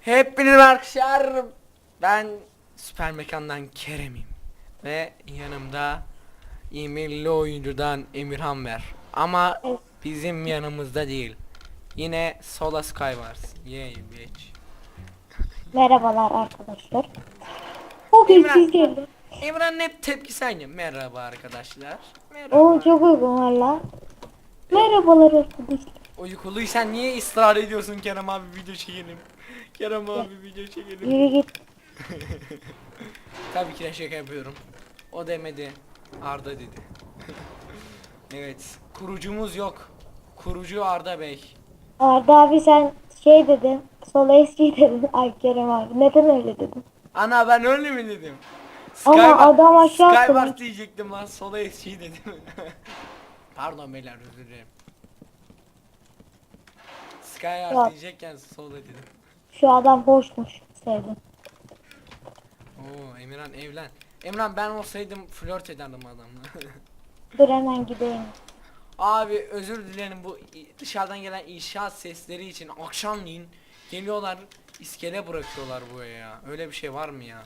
Hepinize arkadaşlar. Ben Süper Mekan'dan Kerem'im. Ve yanımda İmirli oyuncudan Emirhan var. Ama bizim yanımızda değil. Yine Sola Sky var. Yay bitch. Merhabalar arkadaşlar. Bugün İmran. sizlerle. Emran'ın hep tepkisi aynı. Merhaba arkadaşlar. Merhaba. Oo çok uygun valla. Merhabalar arkadaşlar. Uykuluysan niye ısrar ediyorsun Kerem abi video çekelim. Kerem abi video çekelim. Yürü git. Tabii ki de şaka yapıyorum. O demedi. Arda dedi. evet. Kurucumuz yok. Kurucu Arda Bey. Arda abi sen şey dedin. Sola eski dedin. Ay Kerem abi. Neden öyle dedin? Ana ben öyle mi dedim? Ama adam aşağı atlamış. diyecektim lan. Sola eski dedim. Pardon beyler özür dilerim. Yok. diyecekken sola dedim. Şu adam hoşmuş. Sevdim. Oo Emirhan evlen. Emirhan ben olsaydım flört ederdim adamla. Dur hemen gideyim. Abi özür dilerim bu i- dışarıdan gelen inşaat sesleri için akşamleyin geliyorlar iskele bırakıyorlar buraya ya. Öyle bir şey var mı ya?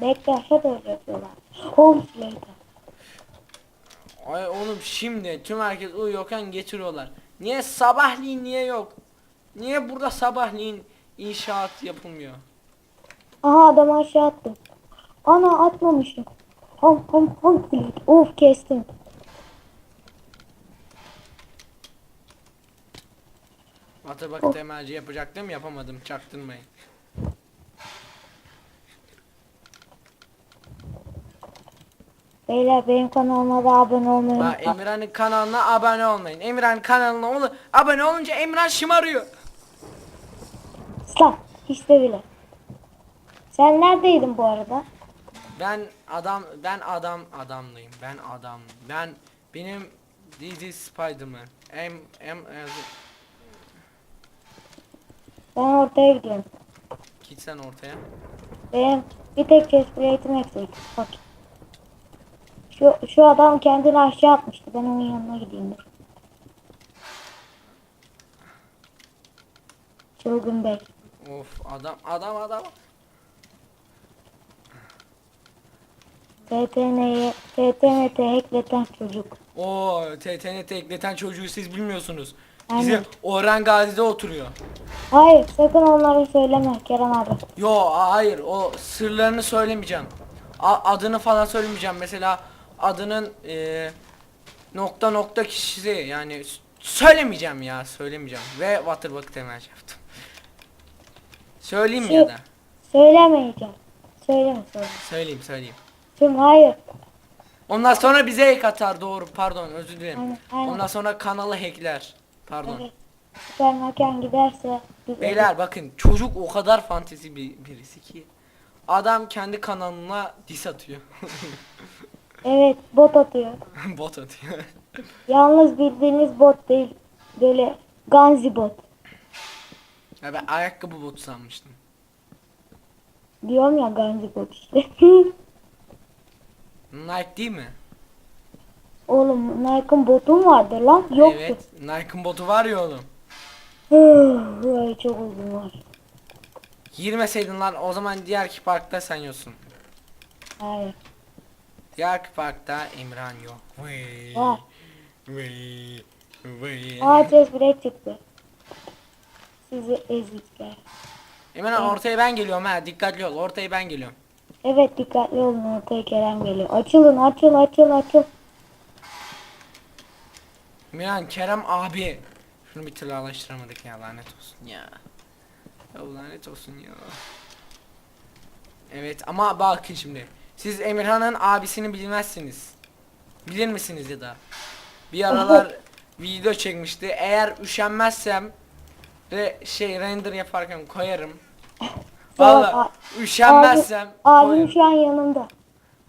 Bekle hep öyle yapıyorlar. Home later. Ay oğlum şimdi tüm herkes uyuyorken getiriyorlar. Niye sabahleyin niye yok? Niye burada sabahleyin inşaat yapılmıyor? Aha adamı aşağı attım. Ana atmamışım. Hom hom hom. Of kestim. Atı bak temelci yapacaktım yapamadım çaktırmayın. Beyler benim kanalıma da abone olmayı Bak unutmayın. Emirhan'ın kanalına abone olmayın. Emirhan kanalına olu abone olunca Emirhan şımarıyor. Lan hiç de bile. Sen neredeydin bu arada? Ben adam ben adam adamlıyım. Ben adam. Ben benim this is Spider-Man. Em em Ben ortaya gidiyorum. git sen ortaya. Benim bir tek chest plate'im eksik. Bak. Şu, şu adam kendini aşağı atmıştı. Ben onun yanına gideyim dur. Çılgın bey. Of adam adam adam. TTN'ye TTNT hackleten çocuk. O TTNT ekleten çocuğu siz bilmiyorsunuz. Aynen. Bizim Orhan Gazi'de oturuyor. Hayır sakın onları söyleme Kerem abi. Yo hayır o sırlarını söylemeyeceğim. A- adını falan söylemeyeceğim. Mesela adının eee, nokta nokta kişisi yani söylemeyeceğim ya söylemeyeceğim. Ve Waterbuck temelci yaptım. Söyleyeyim mi ya da? Söylemeyeceğim. Söyleme söyleme. Söyleyeyim söyleyeyim. Tüm hayır. Ondan sonra bize hack atar doğru pardon özür dilerim. Aynen, aynen. Ondan sonra kanalı hackler. Pardon. Evet. Süpermarket giderse biz Beyler bakın çocuk o kadar fantezi bir birisi ki adam kendi kanalına dis atıyor. Evet bot atıyor. Bot atıyor. Yalnız bildiğiniz bot değil. Böyle Ganzi bot. ya ben ayakkabı botu sanmıştım. Diyorum ya Ganzi bot işte. Nike değil mi? Oğlum Nike'ın botu mu vardı lan? Yoktu. Evet. Nike'ın botu var ya oğlum. Ay çok uzun var. Girmeseydin lan o zaman diğer parkta sen yosun. Hayır. Diğer parkta İmran yok. Vıy, Var. vıy, vıy. Aa chest break çıktı. Sizi ezikler. İmran ortaya ben geliyorum ha dikkatli ol ortaya ben geliyorum. Evet dikkatli olun ortaya Kerem geliyor. Açılın açıl açıl açıl. İmran Kerem abi. Şunu bir türlü alıştıramadık ya lanet olsun ya. Ya lanet olsun ya. Evet ama bakın şimdi. Siz Emirhan'ın abisini bilmezsiniz. Bilir misiniz ya da? Bir aralar video çekmişti. Eğer üşenmezsem re şey render yaparken koyarım. Valla üşenmezsem Abim koyarım. şu an yanımda.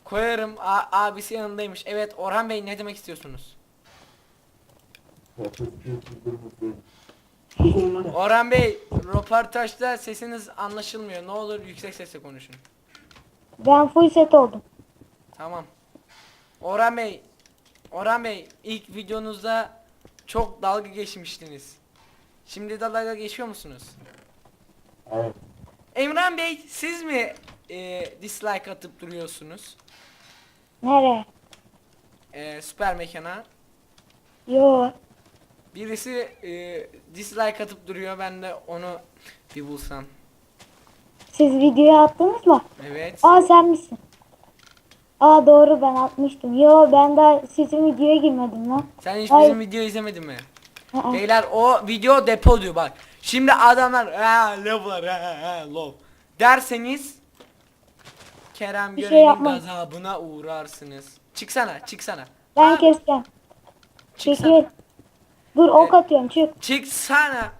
Koyarım. A- abisi yanındaymış. Evet Orhan Bey ne demek istiyorsunuz? Orhan Bey, röportajda sesiniz anlaşılmıyor. Ne olur yüksek sesle konuşun. Ben full set oldum. Tamam. Orhan Bey, Orhan Bey ilk videonuzda çok dalga geçmiştiniz. Şimdi de dalga geçiyor musunuz? Evet. Emran Bey siz mi e, dislike atıp duruyorsunuz? Nereye? E, süper mekana. Yo. Birisi e, dislike atıp duruyor ben de onu bir bulsam. Siz videoyu attınız mı? Evet. Aa sen misin? Aa doğru ben atmıştım. Yo ben daha sizin videoya girmedim lan. Sen hiç Ay. bizim video izlemedin mi? Aa, Beyler o video depo diyor bak. Şimdi adamlar ha level ha love derseniz Kerem Bir şey görenin yapmam. gazabına uğrarsınız. Çıksana, çıksana. ben Abi, keseceğim. Çıksana. Çekil. Dur ok atıyorum çık. Çıksana.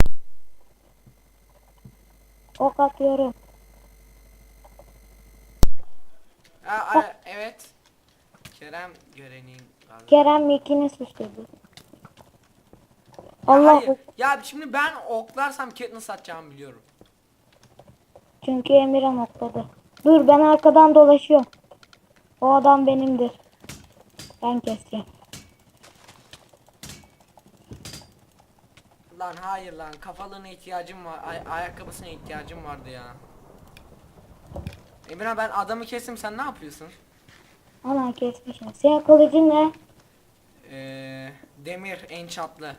Ok atıyorum. Aa, evet. Kerem görenin gazabı. Kerem Mekin'i susturdu. Ya Allah hayır. Ya şimdi ben oklarsam Katniss atacağımı biliyorum. Çünkü Emirhan okladı. Dur ben arkadan dolaşıyorum. O adam benimdir. Ben keseceğim. Lan hayır lan kafalığına ihtiyacım var. Ay ayakkabısına ihtiyacım vardı ya. Emirhan ben adamı kestim sen ne yapıyorsun? Ana kesmişim. Senin kılıcın ne? Ee, demir enchantlı.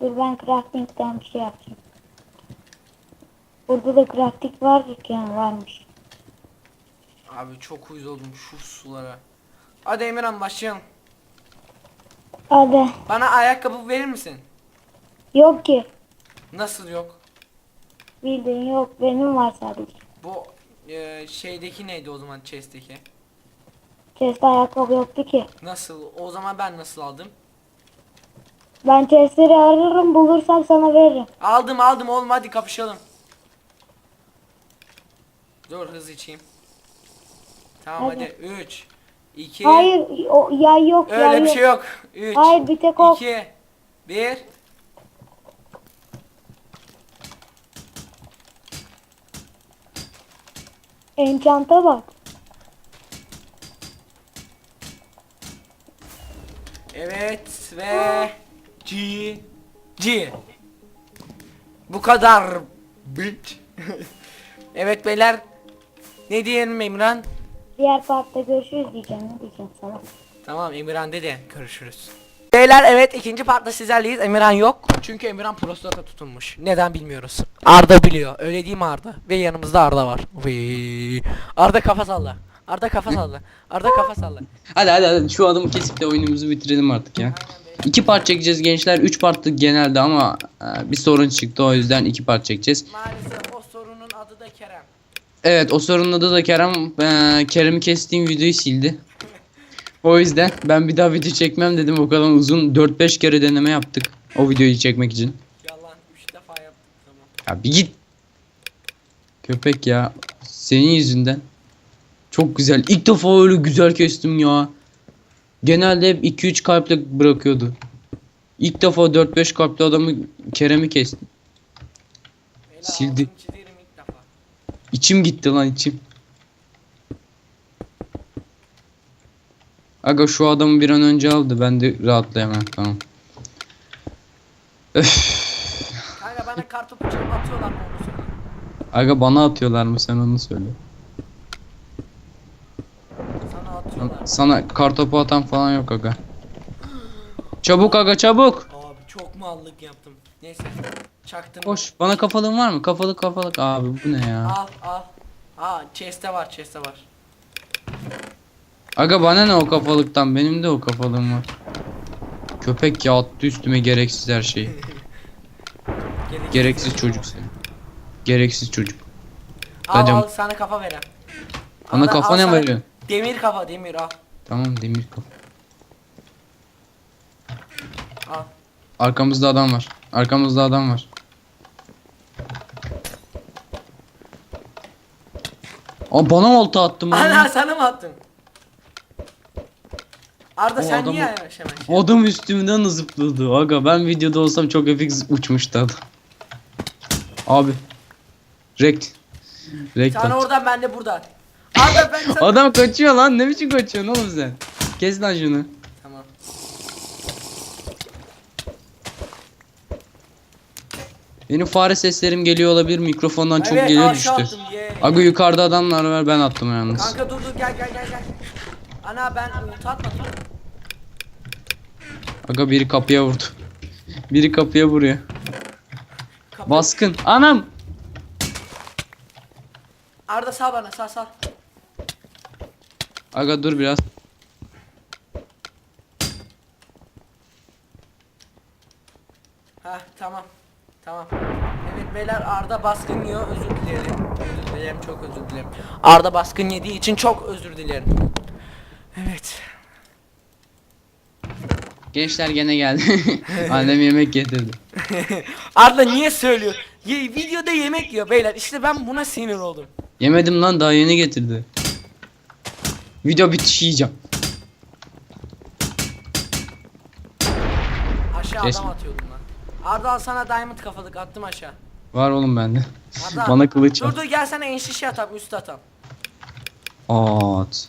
Dur ben crafting'den bir şey yapacağım. Burada da crafting var yani varmış. Abi çok uyuz oldum şu sulara. Hadi Emirhan başlayalım. Hadi. Bana ayakkabı verir misin? Yok ki. Nasıl yok? Bildiğin yok. Benim var sadece. Bu e, şeydeki neydi o zaman chest'teki? Chest'te ayakkabı yoktu ki. Nasıl? O zaman ben nasıl aldım? Ben chest'leri ararım bulursam sana veririm. Aldım aldım oğlum hadi kapışalım. Dur hız içeyim. Tamam Hadi. hadi. 3 2 Hayır o yay yok yay Öyle bir yok. şey yok. 3 Hayır, bir tek ok. 2 1 Enchant'a bak. Evet ve G G Bu kadar bitch. evet beyler ne diyelim Emran? Diğer partta görüşürüz diyeceğim. Ne diyeceğim sana? Tamam Emirhan dedi görüşürüz. Beyler evet ikinci partta sizlerleyiz. Emirhan yok. Çünkü Emirhan prostata tutulmuş. Neden bilmiyoruz. Arda biliyor. Öyle değil mi Arda? Ve yanımızda Arda var. Vıy. Arda kafa salla. Arda kafa salla. Arda kafa salla. Hadi hadi hadi şu adamı kesip de oyunumuzu bitirelim artık ya. İki part çekeceğiz gençler. Üç partlı genelde ama e, bir sorun çıktı o yüzden iki part çekeceğiz. Maalesef o sorunun adı da Kerem. Evet o sorunun adı da Kerem. E, Kerem'i kestiğim videoyu sildi. O yüzden ben bir daha video çekmem dedim. O kadar uzun 4-5 kere deneme yaptık. O videoyu çekmek için. Yalan 3 defa yaptık tamam. Ya bir git. Köpek ya. Senin yüzünden. Çok güzel. İlk defa öyle güzel kestim ya. Genelde hep 2-3 kalple bırakıyordu. İlk defa 4-5 kalpli adamı Kerem'i kestim. Beyler, Sildi. İçim gitti lan içim. Aga şu adamı bir an önce aldı. Ben de rahatlayamam. Tamam. Öf. Kanka bana kartopu çarpı atıyorlar mı onu söyle. Aga bana atıyorlar mı sen onu söyle. Sana atıyorlar. Sana kartopu atan falan yok aga. Çabuk aga çabuk. Abi çok mallık yaptım. Neyse. Çaktım. Boş. Bana kafalığın var mı? Kafalık kafalık. Abi bu ne ya? Al al. Aa chest'te var chest'te var. Aga bana ne o kafalıktan? Benim de o kafalığım var. Köpek ya attı üstüme gereksiz her şeyi. Gereksiz, Gereksiz çocuk seni. Gereksiz çocuk. Al al sana kafa verem. Bana Al, kafa al ne sana- veriyorsun? Demir kafa demir al. Tamam demir kafa. Al. Arkamızda adam var. Arkamızda adam var. Aa bana olta attım. Ana sana mı attın? Arda O sen adamı- niye yavaş hemen şey? Adam üstümden zıpladı. Aga ben videoda olsam çok epik uçmuştu adam. Abi. Rekt. Rekt Sen at. oradan ben de buradan. Arda ben sana... Adam kaçıyor lan. Ne biçim kaçıyorsun oğlum sen? Kes lan şunu. Tamam. Benim fare seslerim geliyor olabilir mikrofondan çok evet geliyor aşağı düştü. attım ye. Aga yukarıda adamlar var ben attım yalnız. Kanka dur dur gel gel gel gel. Ana ben ulti atmadım. Aga biri kapıya vurdu. Biri kapıya vuruyor. Kapı- Baskın. Anam. Arda sağ bana sağ sağ. Aga dur biraz. Ha tamam. Tamam. Evet beyler Arda baskın yiyor özür dilerim. Özür dilerim çok özür dilerim. Arda baskın yediği için çok özür dilerim. Evet. Gençler gene geldi. Annem yemek getirdi. Arda niye söylüyor? Ye, videoda yemek yiyor beyler. İşte ben buna sinir oldum. Yemedim lan daha yeni getirdi. Video bitişi yiyeceğim. Aşağı Kesin. adam atıyordum lan. Arda al sana diamond kafalık attım aşağı. Var oğlum bende. Arda. Bana kılıç Dur al. dur gel sana enşi şey atam üst atam. At.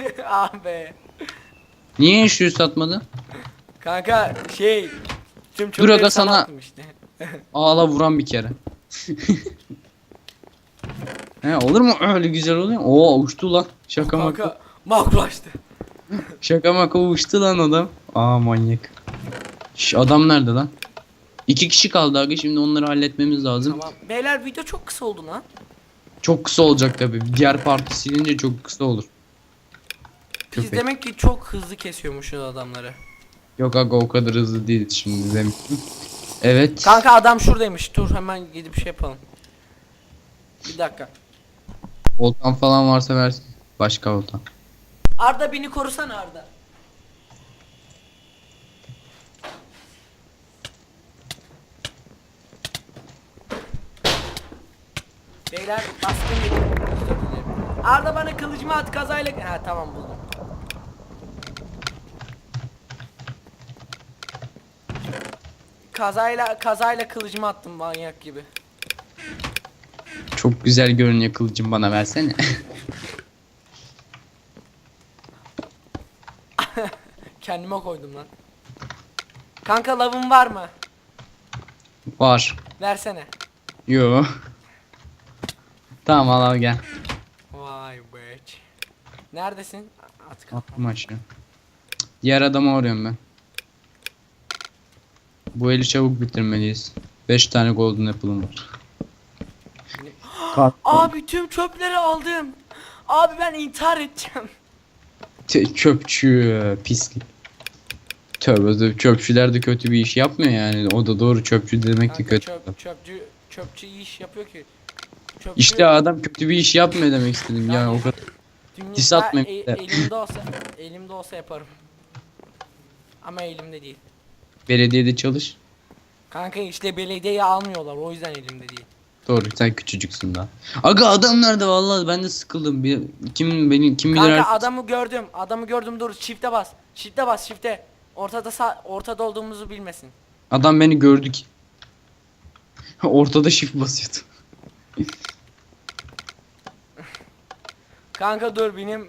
ah be. Niye şu satmadı? Kanka şey. Tüm Dur aga sana işte. Ağla vuran bir kere. He olur mu öyle güzel oluyor? Oo uçtu lan. Şaka maka. Kanka makrolaştı. Şaka maka uçtu lan adam. Aa manyak. Şş, adam nerede lan? İki kişi kaldı abi şimdi onları halletmemiz lazım. Tamam. Beyler video çok kısa oldu lan. Çok kısa olacak tabi. Diğer parti silince çok kısa olur. Biz Köpek. demek ki çok hızlı kesiyormuşuz adamları. Yok aga o kadar hızlı değil şimdi demiştim. Evet. Kanka adam şuradaymış. Dur hemen gidip şey yapalım. Bir dakika. Volkan falan varsa versin. Başka volkan. Arda beni korusana Arda. Beyler baskın. Arda bana kılıcımı at kazayla. Ha tamam buldum. Kazayla kazayla kılıcımı attım manyak gibi. Çok güzel görünüyor kılıcım bana versene. Kendime koydum lan. Kanka lavın var mı? Var. Versene. Yo. Tamam al al gel. Vay be. Neredesin? At Attım aşağı. Diğer adamı arıyorum ben. Bu eli çabuk bitirmeliyiz. 5 tane golden apple'ım var. Kalk. Abi tüm çöpleri aldım. Abi ben intihar edeceğim. Te- Çöpçü pislik. Tövbe tövbe çöpçüler de kötü bir iş yapmıyor yani. O da doğru çöpçü demek Kanka kötü. çöp, çöpçü çöpçü iyi iş yapıyor ki. Çöpçü, İşte adam kötü bir iş yapmıyor demek istedim yani o kadar. dünya- atmayayım e- de. elimde olsa elimde olsa yaparım. Ama elimde değil. Belediyede çalış. Kanka işte belediyeyi almıyorlar o yüzden elimde değil. Doğru sen küçücüksün daha. Aga adam nerede vallahi ben de sıkıldım. Bir, kim beni kim bilir Kanka artık- adamı gördüm. Adamı gördüm dur çifte bas. Çifte bas çifte. Ortada sağ, ortada olduğumuzu bilmesin. Adam beni gördü ki. Ortada shift basıyordu. Kanka dur benim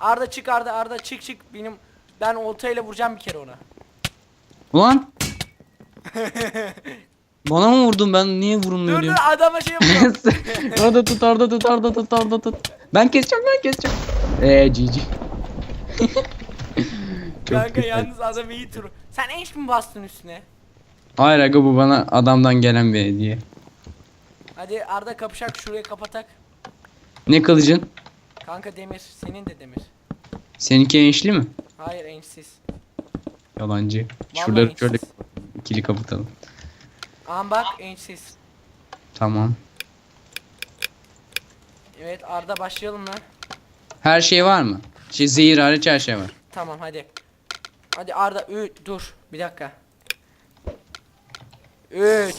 Arda çık Arda Arda çık çık benim ben oltayla vuracağım bir kere ona. Ulan. Bana mı vurdun ben niye Dur vurulmuyor dur diyorum. adama şey yapıyorum. orada tut orada tut orada tut orada tut. Ben keseceğim ben keseceğim. Eee GG. Çok Kanka güzel. yalnız adam iyi tur. Sen eş mi bastın üstüne? Hayır aga bu bana adamdan gelen bir hediye. Hadi Arda kapışak şurayı kapatak. Ne kılıcın? Kanka demir senin de demir. Seninki enişli mi? Hayır ensiz. Yalancı. Vallahi Şuraları enişsiz. şöyle ikili kapatalım. Aha bak ensiz. Tamam. Evet Arda başlayalım lan. Her şey var mı? Şey zehir hariç her şey var. Tamam hadi. Hadi Arda 3 dur bir dakika. 3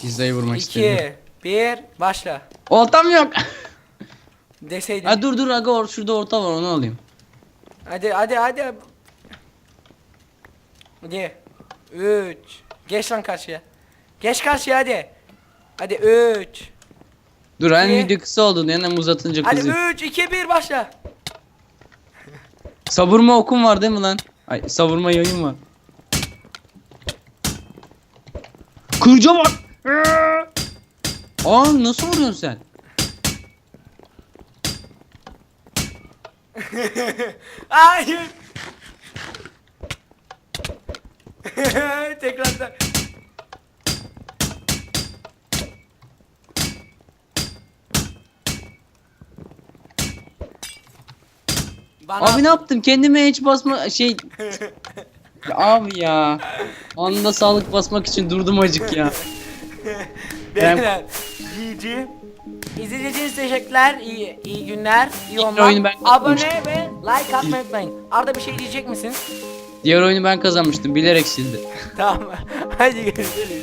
Pizzayı vurmak istedim. 2 1 başla. Oltam yok. Deseydin. ha dur dur aga or şurada orta var onu alayım. Hadi hadi hadi. Hadi. 3 Geç lan karşıya. Geç karşıya hadi. Hadi 3 Dur İki. video kısa oldu hem uzatınca Hadi kızıyor. 3 2 1 başla. Savurma okum var değil mi lan? Ay savurma yayın var. Kırca bak. Aa nasıl vuruyorsun sen? Hayır. Tekrardan. Bana Abi ne yaptım? Kendime hiç basma şey. Ya abi ya. Anında sağlık basmak için durdum acık ya. Beyler, GG. İzlediğiniz için teşekkürler. İyi, iyi günler. iyi oyunu ben Abone ve like atmayı unutmayın. Arda bir şey diyecek misin? Diğer oyunu ben kazanmıştım bilerek sildi. tamam. Hadi görüşürüz.